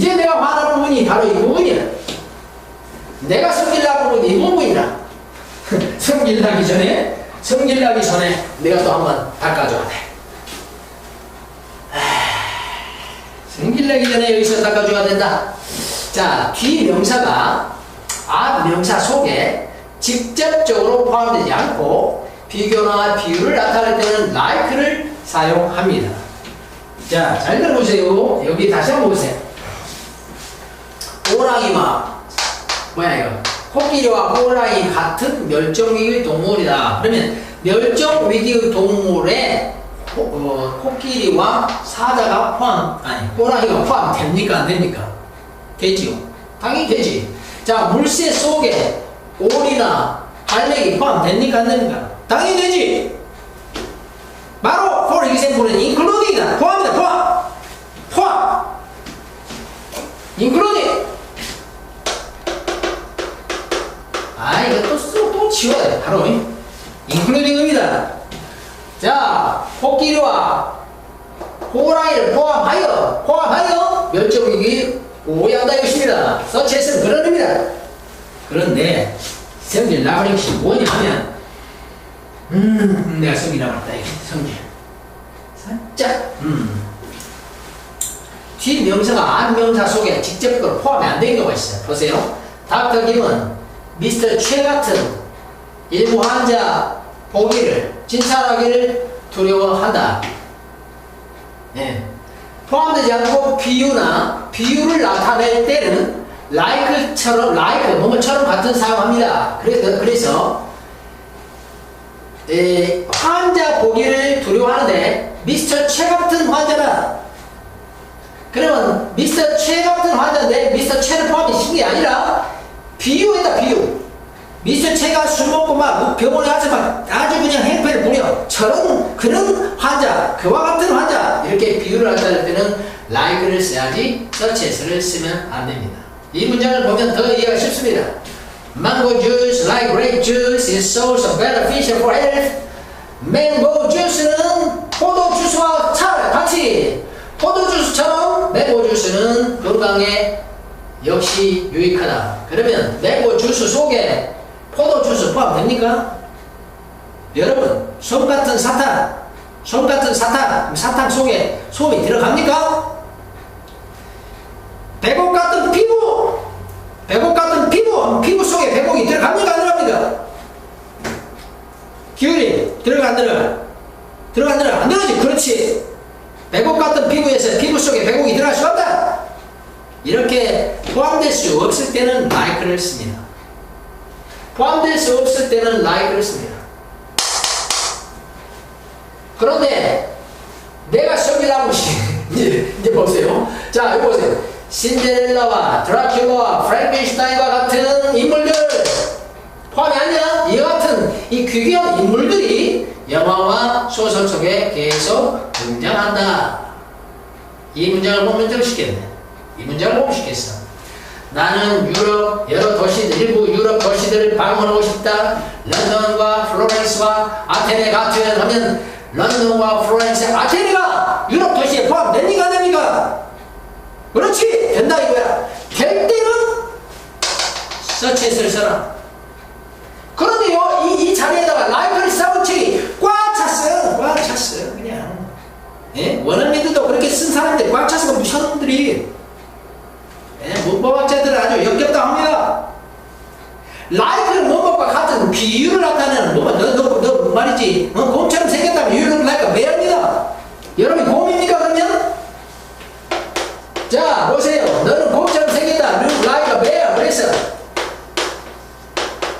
이제 내가 화나는 부분이 바로 이 부분이야. 내가 성질나는 부분이 이 부분이라. 성질나기 전에, 성질나기 전에 내가 또 한번 닦아줘야 돼. 성질나기 전에 여기서 닦아줘야 된다. 자, 뒤 명사가 앞 명사 속에 직접적으로 포함되지 않고 비교나 비유를 나타낼 때는 like를 사용합니다. 자, 잘 들어보세요. 여기 다시 한번 보세요. 호랑이와 뭐야 이거? 코끼리와 호랑이 같은 멸종위기 동물이다. 그러면 멸종위기 동물에 코, 어, 코끼리와 사자가 포함 아니 호랑이가 포함됩니까 안 됩니까? 되지요. 당연히 되지. 자 물새 속에 오리나 갈매기 포함됩니까 안 됩니까? 당연히 되지. 바로 for example은 including이다. 포함이다. 포함. 포함. including. 지워야 돼. 바로 including입니다. 자 코끼리와 호랑이를 포함하여 포함하여 멸종위기 오해한다 이것입니다. 서치에서는 그런 의미다. 그런데 성질 나버린 것이 뭐냐 하면 음 내가 성질 이게 성질 살짝 음 뒷명사가 앞명사 속에 직접적으로 포함이 안된 경우가 있어요. 보세요. 닥터 김은 미스터 최 같은 일부 환자 보기를 진찰하기를 두려워한다. 예. 포함되지 않고 비유나 비유를 나타낼 때는 like처럼 like 뭐뭐처럼 같은 사용합니다. 그래서 그래서 에, 환자 보기를 두려워하는데 미스터 최 같은 환자는 그러면 미스터 최 같은 환자인데 미스터 최를 포함시킨 게 아니라 비유에다 비유. 미스터 최가 술 먹고 막 병원에 가서 막 아주 그냥 행패를 부려. 저런 그런 환자, 그와 같은 환자 이렇게 비유를 하자할 때는 like를 써야지 suchas를 쓰면 안 됩니다. 이 문장을 보면 더 이해가 쉽습니다. Mango juice, like grape juice, is source of beneficial for health. 맹고 주스는 포도 주스와 차 같이 포도 주스처럼 맹고 주스는 건강에 역시 유익하다. 그러면 맹고 주스 속에 포도 주스 포함됩니까? 여러분, 솜 같은 사탕, 솜 같은 사탕, 사탕 속에 솜이 들어갑니까? 백옥 같은 피부, 백옥 같은 피부, 피부 속에 백옥이 들어갑니까? 안 들어갑니까? 기울이 들어가 안 들어가? 들어가 안 들어가? 안 들어가지? 그렇지. 백옥 같은 피부에서 피부 속에 백옥이 들어갈 수 없다. 이렇게 포함될 수 없을 때는 like를 씁니다. 포함될 수 없을 때는 like를 씁니다. 그런데 내가 성질나고 이제, 이제 보세요. 자, 여기 보세요. 신데렐라와 드라큘라와 프랭켄슈타인과 같은 인물들 포함이 아니야? 이와 같은 이 귀귀한 인물들이 영화와 소설 속에 계속 등장한다. 이 문장을 보면 좀 쉽겠네. 이 문장을 보면 쉽겠어. 나는 유럽 여러 도시 일부 유럽 도시들을 방문하고 싶다. 런던과 플로렌스와 아테네 같은 하면 런던과 플로렌스, 아테네가 유럽 도시에 포함됩니까? 안 됩니까? 그렇지 된다 이거야. 될 때는 서치에서를 써라. 그런데요 이, 이 자리에다가 라이브러리 사운책이 꽉 찼어요. 꽉 찼어요. 그냥 예? 원어민들도 그렇게 쓴 사람들 꽉 찼어 무시하는 놈들이 예? 문법학자들은 아주 역겹다합니다. 라이크는 문법과 비유를 나타내는 뭐, 너, 너, 너 말이지 어, 곰처럼 생겼다면 유를 라이크가 매합니다. 여러분이 곰입니까 그러면? 자 보세요. 너는 곰처럼 생겼다. 유 라이크가 매야. 그래서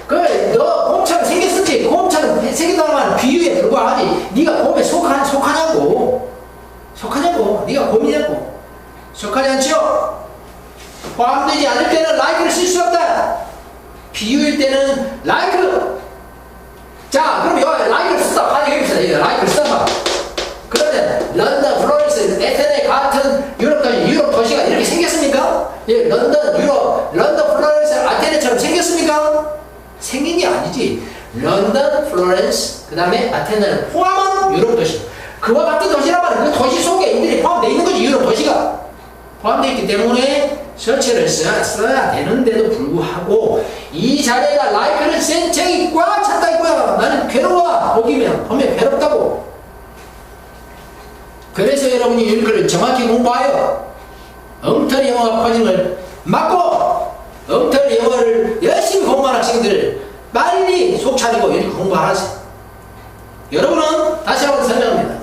그래 너 곰처럼 생겼었지. 곰처럼 생겼다는 말은 비유에 불과하지. 네가 곰에 속하, 속하냐고. 속하냐고. 네가 곰이냐고. 속하지 않죠? 포함되지 않을 때는 like를 쓸 수 없다. 비유일 때는 like. 자, 그럼 여기 like를 쓰다. 아니, 여기서 like를 써봐. 그러면 런던, 플로렌스, 에테네 같은 유럽 도시, 유럽 도시가 이렇게 생겼습니까? 예, 런던, 유럽, 런던, 플로렌스, 아테네처럼 생겼습니까? 생긴 게 아니지. 런던, 플로렌스, 그 다음에 아테네를 포함한 유럽 도시. 그와 같은 도시란 말은 그 도시 속에 이들이 포함되어 있는 거지, 유럽 도시가. 포함되어 있기 때문에 서체를 써야, 써야 되는데도 불구하고 이 자리에다 like를 쓴 책이 꽉 찼다 이거야. 나는 괴로워. 보기면 보면 괴롭다고. 그래서 여러분이 읽기를 정확히 공부하여 엉터리 영어가 걸 막고 엉터리 영어를 열심히 공부하는 학생들 빨리 속 차리고 읽기 공부하세요. 여러분은 다시 한번 설명합니다.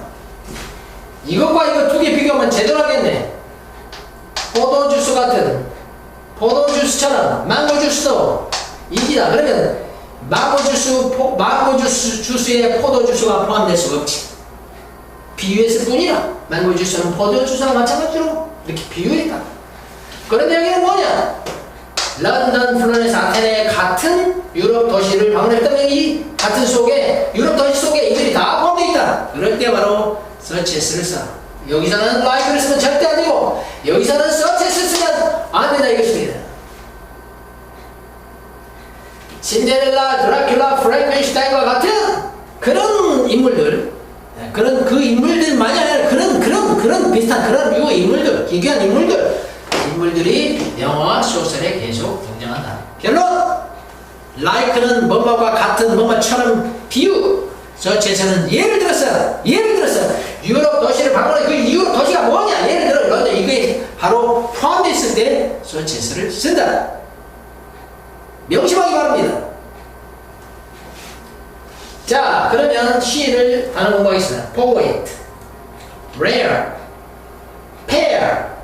이것과 이거 두개 비교하면 제대로 하겠네. 포도주스 같은 포도주스처럼 망고주스도 이기다. 그러면 망고주스, 포, 망고주스 주스에 포도주스가 포함될 수가 없지. 비유했을 뿐이라 망고주스는 포도주스와 마찬가지로 이렇게 비유했다. 그런데 여기는 뭐냐? 런던, 플로렌스, 아테네 같은 유럽 도시를 방문했다면 이 같은 속에 유럽 도시 속에 이들이 다 포함되어 있다. 그럴 때 바로 서치에스를 써. 여기서는 like를 쓰면 절대 안 되고 여기서는 서치에스 쓰면 안 된다 이것입니다. 신데렐라, 드라큘라, 프랭켄슈타인과 같은 그런 인물들 그런 그 인물들만이 아니라 그런 그런 그런 비슷한 그런 류의 인물들 기괴한 인물들. 인물들이 영화 소설에 계속 등장한다. 결론! like는 뭐뭐과 같은 뭐뭐처럼 비유. 저체에서는 예를 들어서 예를 들어서 유럽 도시를 방문해 그 유럽 도시가 뭐냐? 예를 들어 런던 이게 바로 포함되어 있을 때 저체스를 쓴다. 명심하기 바랍니다. 자, 그러면 시를 단어 공부하겠습니다. poet, rare, pear.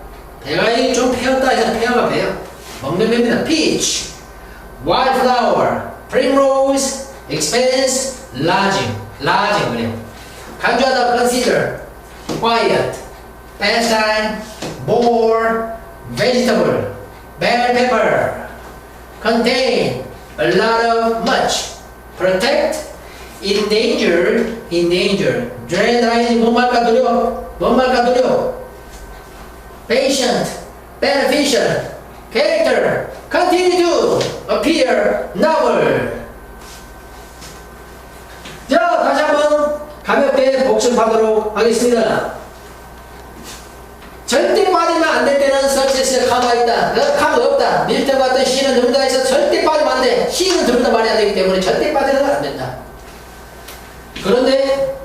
배가 좀 패였다 해서 페어가 배요. 먹는 배입니다. peach, wildflower, primrose, expense, lodging. lodging 그래요. 간주하다 consider, quiet, pastime, bore, vegetable, bell pepper, contain, a lot of much, protect, endangered, endangered, dread, 뭔 말까 두려, 뭔 말까 두려, patient, beneficial, character, continue to appear novel. 자, 다시 한번 가볍게 복습하도록 하겠습니다. 절대 빠지면 안 될 때는 서치스에 카가 있다. 그 카가 없다. 밀턴 같은 시는 전문가에서 절대 빠지면 안 돼. 시는 전문가 말이 안 되기 때문에 절대 빠지는 안 된다. 그런데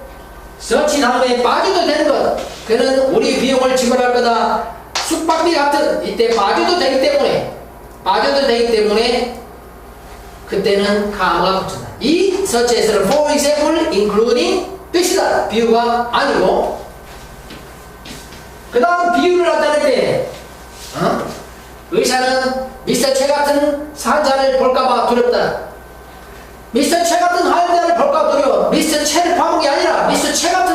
다음에 빠져도 되는 것. 그는 우리 비용을 지불할 거다. 숙박비 같은 이때 빠져도 되기 때문에 빠져도 되기 때문에 그때는 카마가 붙인다. 이 서치에서는 for example, including 뜻이다. 비유가 아니고 그 다음 비유를 나타낼 때 어? 의사는 미스터 최 같은 환자를 볼까봐 두렵다. 미스터 최 같은 환자를 볼까 두려워. 미스터 최를 파는 게 아니라 미스터 최 같은.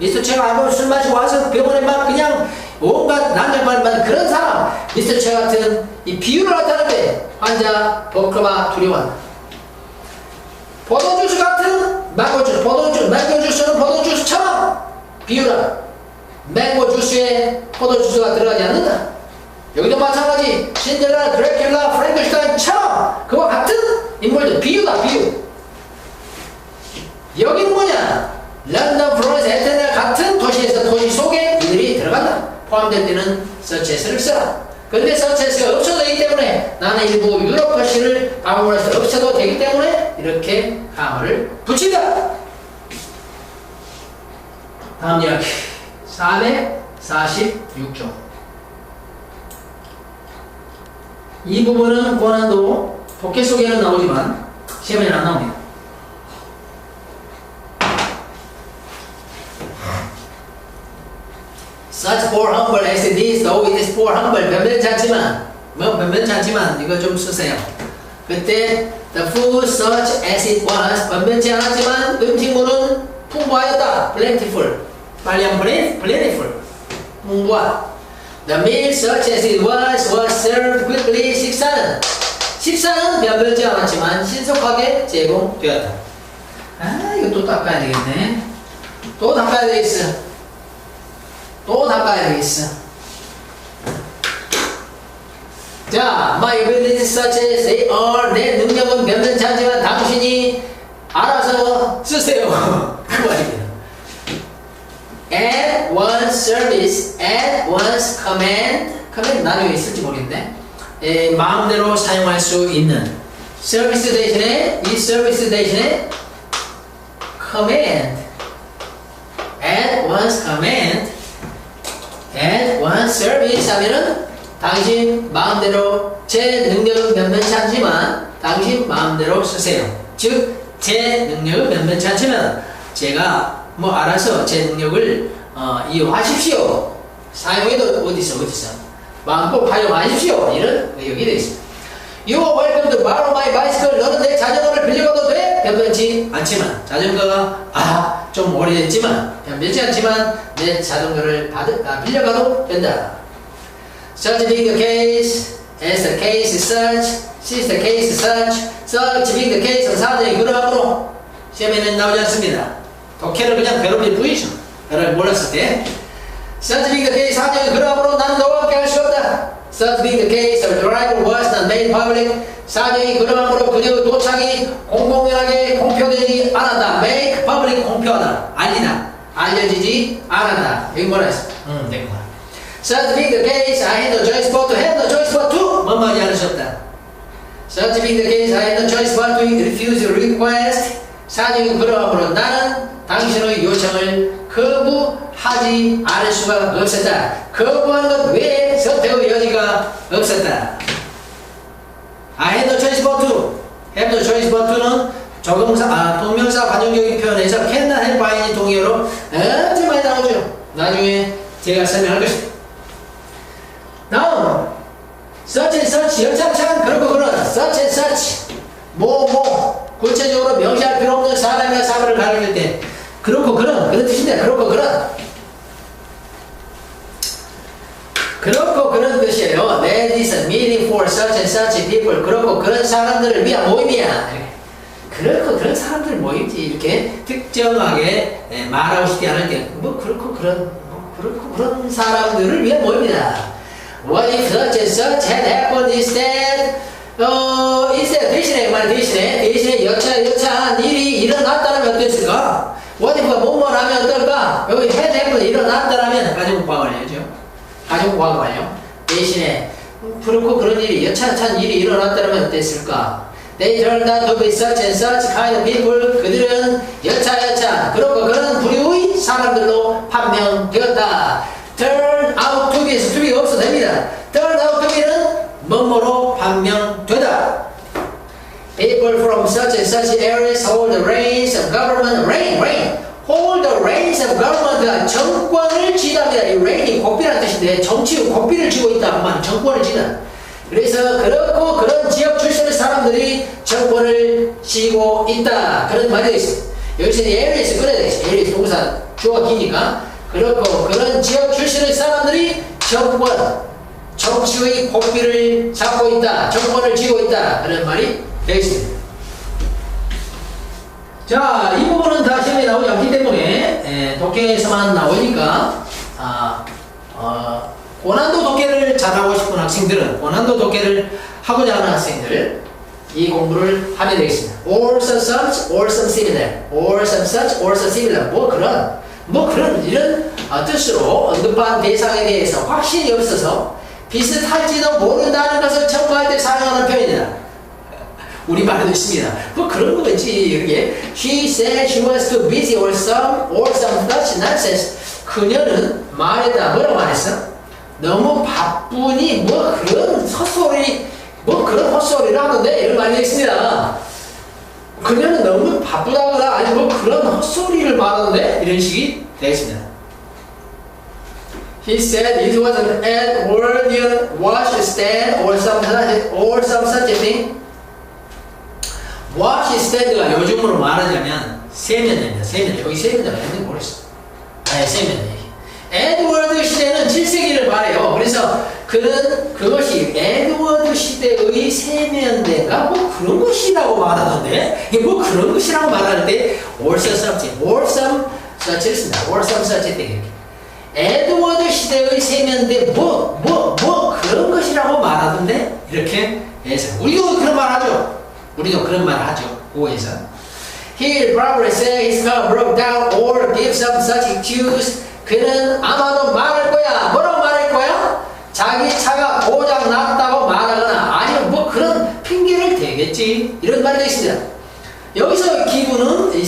미스터 최가 한번 술 마시고 와서 병원에만 그냥 온갖 난장판만 그런 사람. 미스터 최 같은 이 비유를 때 환자 볼까봐 두려워한다. 포도주스 같은 망고주스, 포도주스, 망고주스는 포도주스처럼 비유라. 맹고 주스에 포도 주스가 들어가지 않는다. 여기도 마찬가지 신데렐라, 드래큘라, 프랭크슈타인처럼 그와 같은 인물들 비유다 비유. 여기는 뭐냐? 런던, 플로렌스, 에테네 같은 도시에서 도시 속에 이들이 들어간다. 포함될 때는 서체스를 써라. 근데 서체스가 없어도 되기 때문에 나는 일부 유럽 도시를 방문해서 없어도 되기 때문에 이렇게 가마를 붙인다. 다음 이야기. 446조. 이 부분은 고난도 독해 속에는 나오지만 시험에는 안 나옵니다. Such poor humble as it is, though it is poor humble, 변변치 않지만, 뭐 변변치 않지만 이거 좀 쓰세요. 그때 the food such as it was, 변변치 않았지만 음식물은 풍부하였다, plentiful. 한번 plentiful. 풍부한. The meal such as it was was served quickly. 식사는 식사는 변변치 않았지만 신속하게 제공되었다. 아 이거 또 닦아야 되겠네. 또 닦아야 되겠어. 또 닦아야 되겠어. 자, my abilities such as they are. 내 능력은 변변치 않지만 당신이 알아서 쓰세요. 그 말입니다. and one service at once command command 나중에 있을지 모르겠네 에, 마음대로 사용할 수 있는 서비스 대신에 이 서비스 대신에 command at once command at once service 하면은 당신 마음대로 제 능력은 변변치 않지만 당신 마음대로 쓰세요. 즉, 제 능력은 변변치 않지만 제가 뭐 알아서 제 능력을 어, 이용하십시오. 사용해도 어디서 어디서 마음껏 활용하십시오. 이런 의욕이 되어 있습니다. You are welcome to borrow my bicycle. 너는 내 자전거를 빌려가도 돼? 변변치 않지만 자전거가 아 좀 오래됐지만 변변치 않지만 내 자전거를 받을, 아, 빌려가도 된다. Such being the case, as the case is such, since the case is such, such being the case, 사전이 그러므로 시험에는 나오지 않습니다. 독해를 그냥 괴롭힐 뿐이죠. 여러분 몰랐을 때. Such being the case, 사전이 그러므로 나는 너와 함께 할 수 없다. Such being the case, the arrival was not made public. 사전이 그러므로 그녀의 도착이 공공연하게 공표되지 않았다. Make public 공표하다. 알리다. 알려지지 않았다. 여기 뭐라 했어? 응, 네, 뭐라. Such being the case, I had no choice but to have no choice but to 뭔 말이 할 수 없다. Such being the case, I had no choice but to refuse your request. 사정이 그러므로 나는 당신의 요청을 거부하지 않을 수가 없었다. 거부하는 것 외에 선택의 여지가 없었다. I had no choice but to. have no choice but to는 조동사, 아, 동명사 관용적인 표현에서 can not have by인 동의어로 아주 많이 나오죠. 나중에 제가 설명할 것입니다. 다음 such and such 여차찬 그렇고 그런 such and such 뭐 뭐 구체적으로 명시할 필요 없는 사람이나 사물을 가리킬 때 그렇고 그런 그런 뜻인데 그렇고 그런 그렇고 그런 뜻이에요. That is a meeting for such and such people. 그렇고 그런 사람들을 위한 모임이야. 그렇고 그런 사람들 모임지 이렇게 특정하게 예, 말하고 싶지 않을 때뭐 그렇고 그런 뭐 그렇고 그런 사람들을 위한 모임이다. What if such and such had happened instead? 어, instead 대신에 말 대신에 대신에 여차 여차한 일이 일어났다면 if 뭐뭐라면 어떨까? 여기 had happened 일어났다면 가정 과거 완료죠. 가정 과거 완료. 대신에 그렇고 그런 일이 여차찬 일이 일어났다면 어땠을까? They turned out to be such and such kind of people. 그들은 여차여차 그렇고 그런 부류의 사람들로 판명되었다. Turn out to be에서 to be 없어도 됩니다. Turn out to be는 뭐뭐로 판명되다. People from such and such areas hold the reins of government. Reign, reign. Hold the reins of government가 정권을 쥐답니다. 이 reign이 고삐라는 뜻인데 정치 고삐를 쥐고 있다. 만 정권을 쥐다. 그래서 그렇고 그런 지역 출신의 사람들이 정권을 쥐고 있다. 그런 말이 있습니다. 여기서 areas 꺼내야 되겠어. areas 동사 주어가 기니까. 그렇고 그런 지역 출신의 사람들이 정권, 정치의 고삐를 잡고 있다. 정권을 쥐고 있다. 그런 말이 되어 있습니다. 자, 이 부분은 다 시험에 나오지 않기 때문에 에, 독해에서만 나오니까 아, 어, 고난도 독해를 잘하고 싶은 학생들은 고난도 독해를 하고자 하는 학생들 이 공부를 하면 되겠습니다. or some such, or some similar, or some such, or some similar 뭐 그런 뭐 그런 이런 어, 뜻으로 언급한 대상에 대해서 확신이 없어서 비슷할지도 모른다는 것을 첨부할 때 사용하는 표현이다. 우리말에도 있습니다. 뭐 그런 거겠지. 이게 She said she was too busy or some or some such nonsense. 그녀는 말했다. 뭐라고 말했어? 너무 바쁘니 뭐 그런 헛소리 뭐 그런 헛소리를 하는데 이런 말이 있습니다. 그녀는 너무 바쁘다거나 아니 뭐 그런 헛소리를 말하는데 이런 식이 되겠습니다. He said it was an Edwardian wash stand or some such, or some such a thing. 와시 스탠드가 요즘으로 말하자면 세면대입니다. 세면대. 여기 세면대가 있는지 모르겠어. 네, 세면대. 에드워드 시대는 7세기를 말해요. 그래서 그는 그것이 에드워드 시대의 세면대가 뭐 그런 것이라고 말하던데 이게 뭐 그런 것이라고 때 or some such를 쓴다. or some such thing. 에드워드 시대의 세면대 뭐 뭐 뭐 그런 것이라고 말하던데 이렇게 해서 우리도 그런 말 하죠. 우리도 그런 말을 하죠. 고에서. He probably said his car broke down or give some such excuse. 그는 아마도 말할 거야. 뭐라고 말할 거야? 자기 차가 고장 났다고 말하거나 아니면 뭐 그런 핑계를 대겠지. 이런 말이 있습니다. 여기서 기분은 이